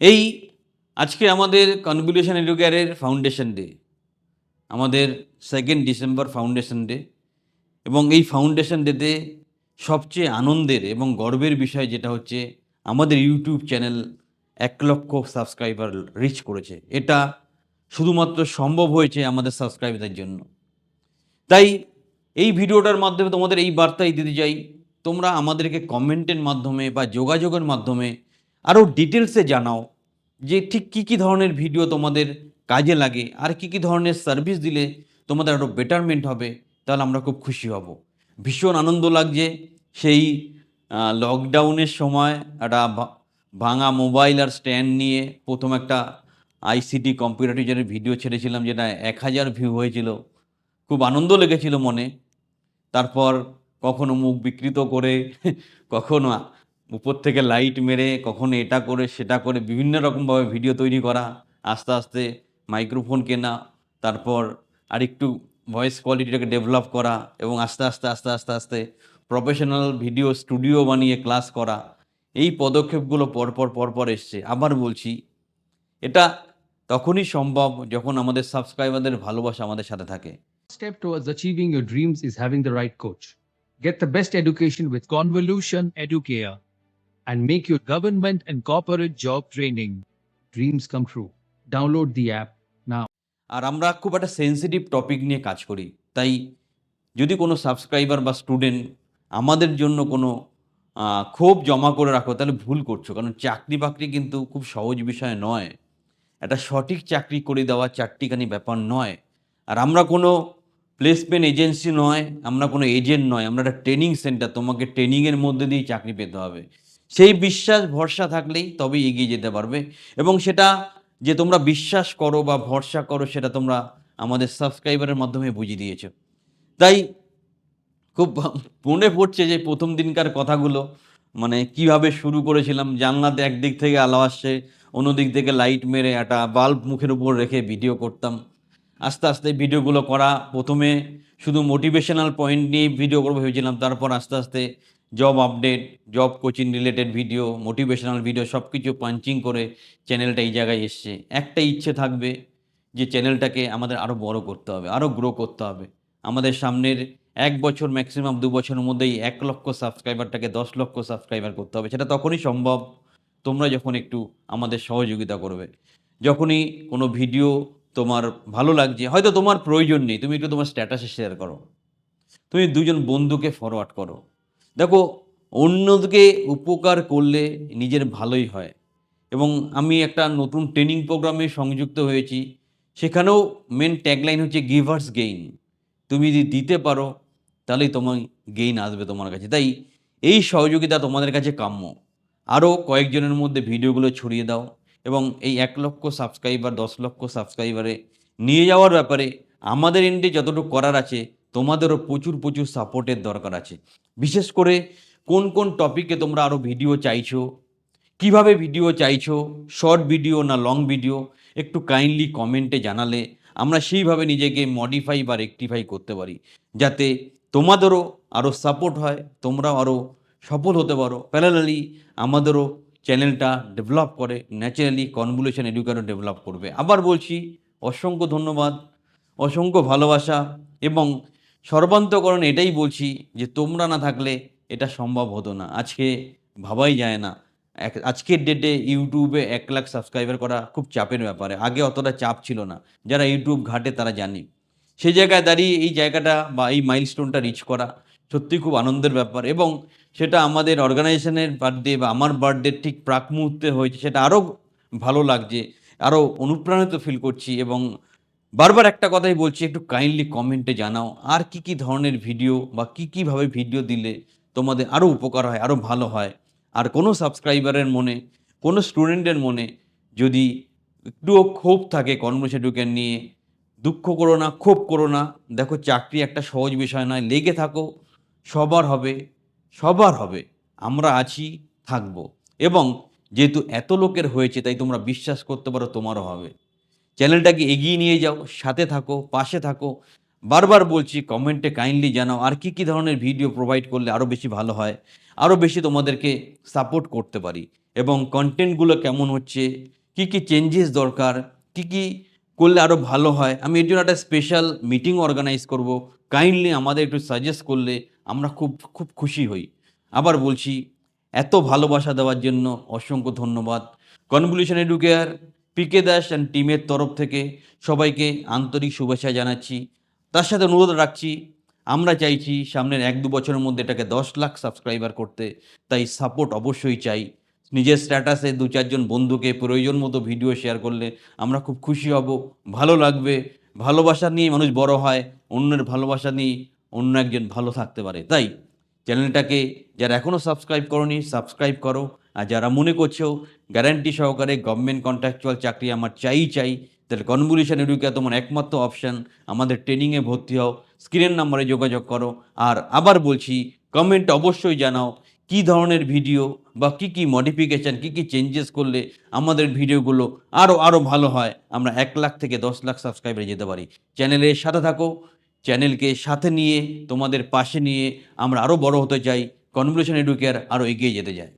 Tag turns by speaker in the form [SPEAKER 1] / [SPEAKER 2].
[SPEAKER 1] এই আজকে আমাদের কনভলিউশন এডুকেয়ারের ফাউন্ডেশন ডে আমাদের সেকেন্ড ডিসেম্বর ফাউন্ডেশন ডে এবং এই ফাউন্ডেশন ডেতে সবচেয়ে আনন্দের এবং গর্বের বিষয় যেটা হচ্ছে আমাদের ইউটিউব চ্যানেল এক লক্ষ সাবস্ক্রাইবার রিচ করেছে। এটা শুধুমাত্র সম্ভব হয়েছে আমাদের সাবস্ক্রাইবারদের জন্য। তাই এই ভিডিওটার মাধ্যমে তোমাদের এই বার্তাই দিতে চাই, তোমরা আমাদেরকে কমেন্টের মাধ্যমে বা যোগাযোগের মাধ্যমে আরও ডিটেলসে জানাও যে ঠিক কী কী ধরনের ভিডিও তোমাদের কাজে লাগে, আর কী কী ধরনের সার্ভিস দিলে তোমাদের আরও বেটারমেন্ট হবে, তাহলে আমরা খুব খুশি হব। ভীষণ আনন্দ লাগছে সেই লকডাউনের সময় একটা ভাঙা মোবাইল আর স্ট্যান্ড নিয়ে প্রথম একটা আইসিটি কম্পিউটার টিচারের ভিডিও ছেড়েছিলাম, যেটা এক হাজার ভিউ হয়েছিল। খুব আনন্দ লেগেছিল মনে। তারপর কখনো মুখ বিকৃত করে, কখনো উপর থেকে লাইট মেরে কখনো এটা করে, সেটা করে, বিভিন্ন রকমভাবে ভিডিও তৈরি করা, আস্তে আস্তে মাইক্রোফোন কেনা, তারপর আরেকটু ভয়েস কোয়ালিটিটাকে ডেভেলপ করা এবং আস্তে আস্তে আস্তে আস্তে আস্তে প্রফেশনাল ভিডিও স্টুডিও বানিয়ে ক্লাস করা। এই পদক্ষেপগুলো পরপর পরপর এসছে। আবার বলছি, এটা তখনই সম্ভব যখন আমাদের সাবস্ক্রাইবারদের ভালোবাসা আমাদের সাথে থাকে।
[SPEAKER 2] Step towards achieving your dreams is having the right coach. Get the best education with Convolution Educare. And make your government and corporate job training. Dreams come true. Download the app now.
[SPEAKER 1] আর আমরা খুব একটা sensitive topic নিয়ে কাজ করি। তাই যদি কোনো সাবস্ক্রাইবার বা স্টুডেন্ট আমাদের জন্য কোনো ক্ষোভ জমা করে রাখো, তাহলে ভুল করছ। কারণ চাকরি বাকরি কিন্তু খুব সহজ বিষয় নয়। একটা সঠিক চাকরি করে দেওয়া চারটিখানি ব্যাপার নয়। আর আমরা কোনো প্লেসমেন্ট এজেন্সি নয়, আমরা কোনো এজেন্ট নয়, আমরা একটা ট্রেনিং সেন্টার তোমাকে ট্রেনিংয়ের মধ্যে দিয়ে চাকরি পেতে হবে। সেই বিশ্বাস, ভরসা থাকলেই তবেই এগিয়ে যেতে পারবে। এবং সেটা যে তোমরা বিশ্বাস করো বা ভরসা করো, সেটা তোমরা আমাদের সাবস্ক্রাইবারের মাধ্যমে বুঝিয়ে দিয়েছ। তাই খুব মনে পড়ছে যে প্রথম দিনকার কথাগুলো মানে কীভাবে শুরু করেছিলাম, জানলাতে একদিক থেকে আলো আসছে অন্য দিক থেকে লাইট মেরে একটা বাল্ব মুখের উপর রেখে ভিডিও করতাম। আস্তে আস্তে ভিডিওগুলো করা, প্রথমে শুধু মোটিভেশনাল পয়েন্ট নিয়ে ভিডিও করব ভেবেছিলাম, তারপর আস্তে আস্তে job update job coaching related video motivational video সব কিছু পাঞ্চিং করে চ্যানেলটা এই জায়গায় এসছে। একটা ইচ্ছে থাকবে যে চ্যানেলটাকে আমাদের আরও বড় করতে হবে আরও গ্রো করতে হবে। আমাদের সামনের এক বছর ম্যাক্সিমাম দু বছরের মধ্যেই এক লক্ষ সাবস্ক্রাইবারটাকে দশ লক্ষ সাবস্ক্রাইবার করতে হবে। সেটা তখনই সম্ভব, তোমরা যখন একটু আমাদের সহযোগিতা করবে। যখনই কোনো ভিডিও তোমার ভালো লাগছে, হয়তো তোমার প্রয়োজন নেই, তুমি একটু তোমার স্ট্যাটাসে শেয়ার করো। তুমি দুজন বন্ধুকে ফরওয়ার্ড করো। দেখো, অন্যদিকে উপকার করলে নিজের ভালোই হয়। এবং আমি একটা নতুন ট্রেনিং প্রোগ্রামে সংযুক্ত হয়েছি। সেখানেও মেন ট্যাগলাইন হচ্ছে গিভার্স গেইন তুমি যদি দিতে পারো, তাহলেই তোমার গেইন আসবে তোমার কাছে। তাই এই সহযোগিতা তোমাদের কাছে কাম্য। আরও কয়েকজনের মধ্যে ভিডিওগুলো ছড়িয়ে দাও এবং এই এক লক্ষ সাবস্ক্রাইবার দশ লক্ষ সাবস্ক্রাইবারে নিয়ে যাওয়ার ব্যাপারে আমাদের এন্ডে যতটুকু করার আছে তোমাদেরও প্রচুর প্রচুর সাপোর্টের দরকার আছে। বিশেষ করে কোন কোন টপিকে তোমরা আরও ভিডিও চাইছো? কীভাবে ভিডিও চাইছো? শর্ট ভিডিও না লং ভিডিও একটু কাইন্ডলি কমেন্টে জানালে আমরা সেইভাবে নিজেকে মডিফাই বা রেকটিফাই করতে পারি। যাতে তোমাদেরও আরও সাপোর্ট হয়, তোমরাও আরও সফল হতে পারো। প্যারালালি আমাদেরও চ্যানেলটা ডেভেলপ করে ন্যাচারালি কনভলিউশন এডুকেটর ডেভেলপ করবে। আবার বলছি, অসংখ্য ধন্যবাদ, অসংখ্য ভালোবাসা এবং সর্বান্তকরণ এটাই বলছি যে তোমরা না থাকলে এটা সম্ভব হতো না। আজকে ভাবাই যায় না। আজকের ডেটে ইউটিউবে এক লাখ সাবস্ক্রাইবার করা খুব চাপের ব্যাপারে। আগে অতটা চাপ ছিল না। যারা ইউটিউব ঘাটে তারা জানে। সেই জায়গায় দাঁড়িয়ে এই জায়গাটা বা এই মাইলস্টোনটা রিচ করা সত্যি খুব আনন্দের ব্যাপার। এবং সেটা আমাদের অর্গানাইজেশনের বার্থডে বা আমার বার্থডে ঠিক প্রাক মুহূর্তে হয়েছে, সেটা আরও ভালো লাগছে আরও অনুপ্রাণিত ফিল করছি এবং বারবার একটা কথাই বলছি, একটু কাইন্ডলি কমেন্টে জানাও, আর কি কি ধরনের ভিডিও বা কি কীভাবে ভিডিও দিলে তোমাদের আরও উপকার হয় আরও ভালো হয়? আর কোনো সাবস্ক্রাইবারের মনে, কোনো স্টুডেন্টের মনে যদি একটুও ক্ষোভ থাকে এডুকেশন নিয়ে, দুঃখ করো না, ক্ষোভ করো না, দেখো চাকরি একটা সহজ বিষয় নয়, লেগে থাকো, সবার হবে সবার হবে, আমরা আছি, থাকব। এবং যেহেতু এত লোকের হয়েছে, তাই তোমরা বিশ্বাস করতে পারো তোমারও হবে। চ্যানেলটাকে এগিয়ে নিয়ে যাও, সাথে থাকো, পাশে থাকো। বারবার বলছি, কমেন্টে কাইন্ডলি জানাও, আর কি কি ধরনের ভিডিও প্রোভাইড করলে আরও বেশি ভালো হয় আরও বেশি তোমাদেরকে সাপোর্ট করতে পারি, এবং কন্টেন্টগুলো কেমন হচ্ছে, কি কি চেঞ্জেস দরকার, কি কি করলে আরও ভালো হয়, আমি এর জন্য একটা স্পেশাল মিটিং অর্গানাইজ করব কাইন্ডলি আমাদের একটু সাজেস্ট করলে আমরা খুব খুব খুশি হই। আবার বলছি, এত ভালোবাসা দেওয়ার জন্য অসংখ্য ধন্যবাদ। Convolution Educare P K Das and টিমের তরফ থেকে সবাইকে আন্তরিক শুভেচ্ছা জানাচ্ছি। তার সাথে অনুরোধ রাখছি, আমরা চাইছি সামনের এক দু বছরের মধ্যে এটাকে দশ লাখ সাবস্ক্রাইবার করতে। তাই সাপোর্ট অবশ্যই চাই। নিজের স্ট্যাটাসে দু চারজন বন্ধুকে প্রয়োজন মতো ভিডিও শেয়ার করলে আমরা খুব খুশি হব। ভালো লাগবে। ভালোবাসা নিয়ে মানুষ বড় হয়। অন্যের ভালোবাসা নিয়ে অন্য একজন ভালো থাকতে পারে। তাই চ্যানেলটাকে যারা এখনও সাবস্ক্রাইব করনি সাবস্ক্রাইব করো। আর যারা মনে করছ গ্যারান্টি সহকারে গভর্নমেন্ট কন্ট্রাকচুয়াল চাকরি আমার চাই চাই, তাহলে কনভলিউশন এডুকেয়া তোমার একমাত্র অপশান আমাদের ট্রেনিংয়ে ভর্তি হও স্ক্রিনের নাম্বারে যোগাযোগ করো। আর আবার বলছি কমেন্ট অবশ্যই জানাও কি ধরনের ভিডিও বা কি কি মডিফিকেশান কি কি চেঞ্জেস করলে আমাদের ভিডিওগুলো আরও আরও ভালো হয়। আমরা এক লাখ থেকে দশ লাখ সাবস্ক্রাইবারে যেতে পারি। চ্যানেলের সাথে থাকো চ্যানেলকে সাথে নিয়ে, তোমাদের পাশে নিয়ে আমরা আরও বড় হতে চাই কনভলিউশন এডুকেয়ার আরও এগিয়ে যেতে চাই।